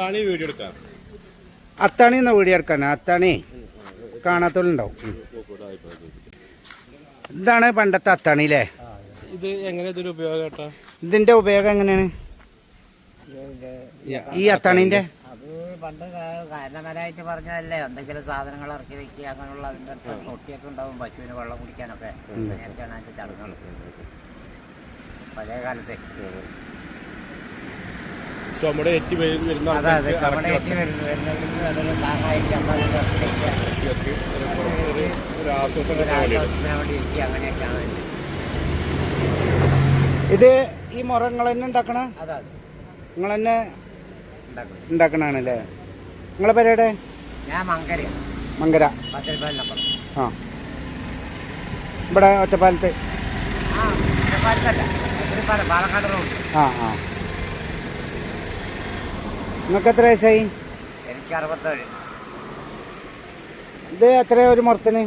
കാണി വീഡിയോ എടുക്കാം. അത്താണി എന്ന വീഡിയോ എടുക്കാൻ അത്താണി കാണാത്തോളുണ്ടാവും. ഇതാണ് പണ്ടത്തെ അത്താണി അല്ലേ ഇത് എങ്ങനെ ഇതൊരു ഉപയോഗം കേട്ടാ? ഇതിന്റെ ഉപയോഗം എങ്ങനെയാണ്? ഈ അത്താണിന്റെ? അത് പണ്ട് കാരണവരായിട്ട് പറഞ്ഞതല്ലേ എന്തെങ്കിലും സാധനങ്ങൾ ഇറക്കി വെക്കുക അങ്ങനെയുള്ള അതിന്റെ അടുത്ത് തൊട്ടിയൊക്കെ ഉണ്ടാവും പശുവിന് വെള്ളം കുടിക്കാനൊക്കെ. അങ്ങനെയൊക്കെയാണ് അതിന്റെ ചടങ്ങുകൾ. പഴയ കാലത്തെ. ചുമടെ ഏറ്റി വരു- വരുന്ന ഇത് ഈ മുറ നിങ്ങൾ തന്നെ ഉണ്ടാക്കണ? നിങ്ങൾ തന്നെ ഉണ്ടാക്കണാണല്ലേ? നിങ്ങളെ പേരുടെ ഞാൻ മങ്കര. ആ. ഇവിടെ ഒറ്റപ്പാലത്ത്? ആ ആ ആ. നിങ്ങൾക്ക് എത്ര വയസ്സായി? എനിക്ക് അറുപത്തേഴ്. ഇത് എത്ര ഒരു മുറത്തിന്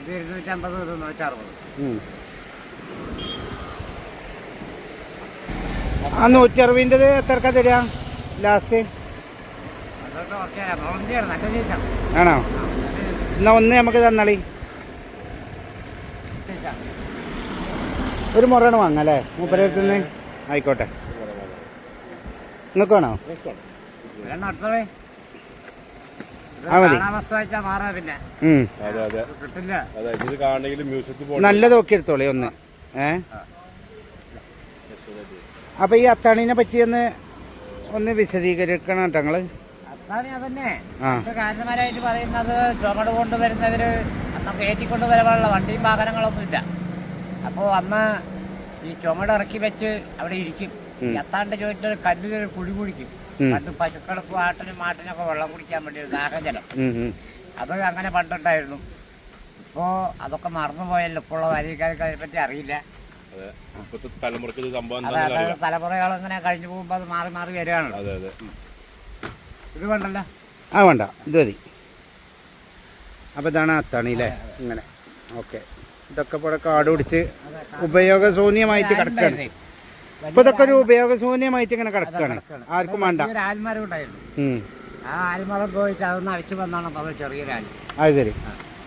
ഇത് ഇരുന്നൂറ്റമ്പത് ഇരുന്നൂറ്ററുപത്. ആ നൂറ്റി അറുപതിന്റെത് എത്രക്കാ തരിക ലാസ്റ്റ് ആണോ? എന്നാ ഒന്ന് നമുക്ക് തന്നാളി. ഒരു മുറയാണ് വാങ്ങാം അല്ലേ? മൂപ്പരടുത്ത് നിന്ന് ആയിക്കോട്ടെ. നിങ്ങൾക്ക് വേണോ അടുത്തത്. ആ മതി. കാലാവസ്ഥ വെച്ചാൽ മാറാ അതെ അതെ. കിട്ടില്ല. അതെ ഇത് കാണണമെങ്കിൽ മ്യൂസിയത്തിൽ പോകണം. നല്ലത് നോക്കി എടുത്തോളി ഒന്ന്. ഏ? അപ്പൊ ഈ അത്താണിനെ പറ്റിയൊന്ന് ഒന്ന് വിശദീകരിക്കണം കേട്ടോ നിങ്ങൾ. അതാണ് അതന്നെ. കാരണന്മാരായിട്ട് പറയുന്നത് ചുമട് കൊണ്ടുവരുന്നവര് അന്ന് കയറ്റിക്കൊണ്ട് വരവാനുള്ള വണ്ടിയും വാഹനങ്ങളൊന്നും ഇല്ല. അപ്പോൾ അന്ന് ഈ ചുമട് ഇറക്കി വെച്ച് അവിടെ ഇരിക്കും. ഈ എത്താണ്ട് ചോദിച്ചിട്ട് കല്ലിലൊരു കുഴി കുഴിക്കും. പണ്ട് പശുക്കൾക്ക് ആട്ടിനും മാട്ടിനൊക്കെ വെള്ളം കുടിക്കാൻ വേണ്ടി ഒരു ദാഹജലം. അത് അങ്ങനെ പണ്ടുണ്ടായിരുന്നു. ഇപ്പോൾ അതൊക്കെ മറന്നുപോയല്ലോ. ഇപ്പോൾ ഉള്ള വലിയക്കാർക്ക് അതിനെപ്പറ്റി അറിയില്ല. തലമുറകളങ്ങനെ തലമുറകൾ ഇങ്ങനെ കഴിഞ്ഞു പോകുമ്പോൾ അത് മാറി മാറി വരികയാണല്ലോ. അതെ അതെ. ഇത് വേണ്ടല്ല? ആ വേണ്ട. ഇത് മതി. അപ്പൊ ഇതാണ് അത്താണി അല്ലേ ഇങ്ങനെ. ഓക്കെ. ഇതൊക്കെ ഇവിടെ കാട് പിടിച്ച് ഉപയോഗശൂന്യമായിട്ട് കിടക്കാണ് ഇപ്പൊ ഇതൊക്കെ ഒരു ഉപയോഗശൂന്യമായിട്ട് ഇങ്ങനെ കിടക്കാണ്. ആർക്കും വേണ്ട. ഒരു ആൽമരം ഉണ്ടായിരുന്നു. ഉം. ആ ആൽമരം പോയിട്ട് അതൊന്ന് അഴിച്ചു വന്നാണ് അത് ചെറിയൊരു ആൽ അത് ശരി.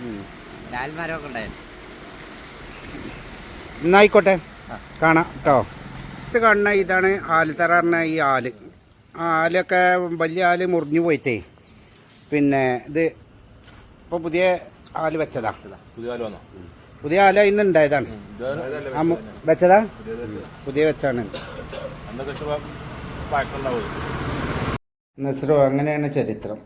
ഉം. ഒരു ആൽമരമൊക്കെ ഉണ്ടായിരുന്നു. എന്നായിക്കോട്ടെ. കാണാം കേട്ടോ. ഇത് കാണുന്ന ഇതാണ് ആലുതറ പറഞ്ഞ ഈ ആൽ. ആ ആലൊക്കെ വലിയ ആൽ മുറിഞ്ഞു പോയിട്ടേ. പിന്നെ ഇത് ഇപ്പോൾ പുതിയ ആൽ വെച്ചതാ. പുതിയ ആൽ വന്നോ? പുതിയ ആല ഇന്ന് ഉണ്ടായതാണ്. വെച്ചതാ? പുതിയ വെച്ചാണ്. നസ്രോ അങ്ങനെയാണ് ചരിത്രം.